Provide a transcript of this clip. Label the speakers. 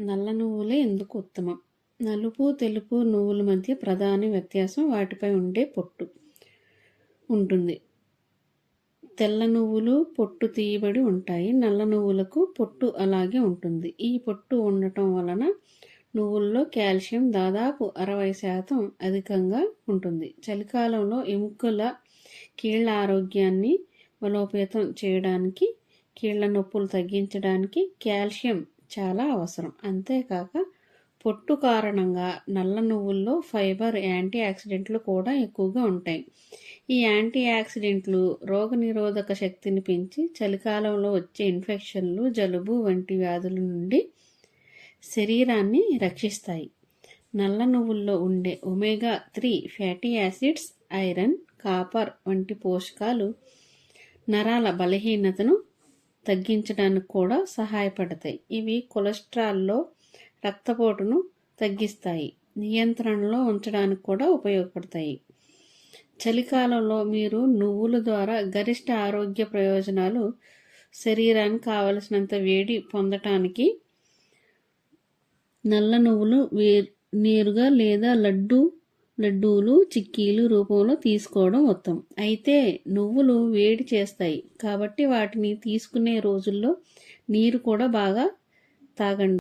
Speaker 1: నల్ల నువ్వులే ఎందుకు ఉత్తమం? నలుపు తెలుపు నువ్వుల మధ్య ప్రధాన వ్యత్యాసం వాటిపై ఉండే పొట్టు ఉంటుంది. తెల్ల నువ్వులు పొట్టు తీయబడి ఉంటాయి. నల్ల నువ్వులకు పొట్టు అలాగే ఉంటుంది. ఈ పొట్టు ఉండటం వలన నువ్వుల్లో కాల్షియం దాదాపు అరవై శాతం అధికంగా ఉంటుంది. చలికాలంలో ఎముకల కీళ్ళ ఆరోగ్యాన్ని బలోపేతం చేయడానికి కీళ్ళ నొప్పులు తగ్గించడానికి కాల్షియం చాలా అవసరం. అంతేకాక పొట్టు కారణంగా నల్ల నువ్వుల్లో ఫైబర్ యాంటీ ఆక్సిడెంట్లు కూడా ఎక్కువగా ఉంటాయి. ఈ యాంటీ ఆక్సిడెంట్లు రోగనిరోధక శక్తిని పెంచి చలికాలంలో వచ్చే ఇన్ఫెక్షన్లు జలుబు వంటి వ్యాధుల నుండి శరీరాన్ని రక్షిస్తాయి. నల్ల నువ్వుల్లో ఉండే omega three fatty acids iron copper వంటి పోషకాలు నరాల బలహీనతను తగ్గించడానికి కూడా సహాయపడతాయి. ఇవి కొలెస్ట్రాల్లో రక్తపోటును తగ్గిస్తాయి. నియంత్రణలో ఉంచడానికి కూడా ఉపయోగపడతాయి. చలికాలంలో మీరు నువ్వుల ద్వారా గరిష్ట ఆరోగ్య ప్రయోజనాలు శరీరానికి కావలసినంత వేడి పొందటానికి నల్ల నువ్వులు వే నేరుగా లేదా లడ్డు లడ్డూలు చిక్కీలు రూపంలో తీసుకోవడం ఉత్తమం. అయితే నువ్వులు వేడి చేస్తాయి. కాబట్టి వాటిని తీసుకునే రోజుల్లో నీరు కూడా బాగా తాగండి.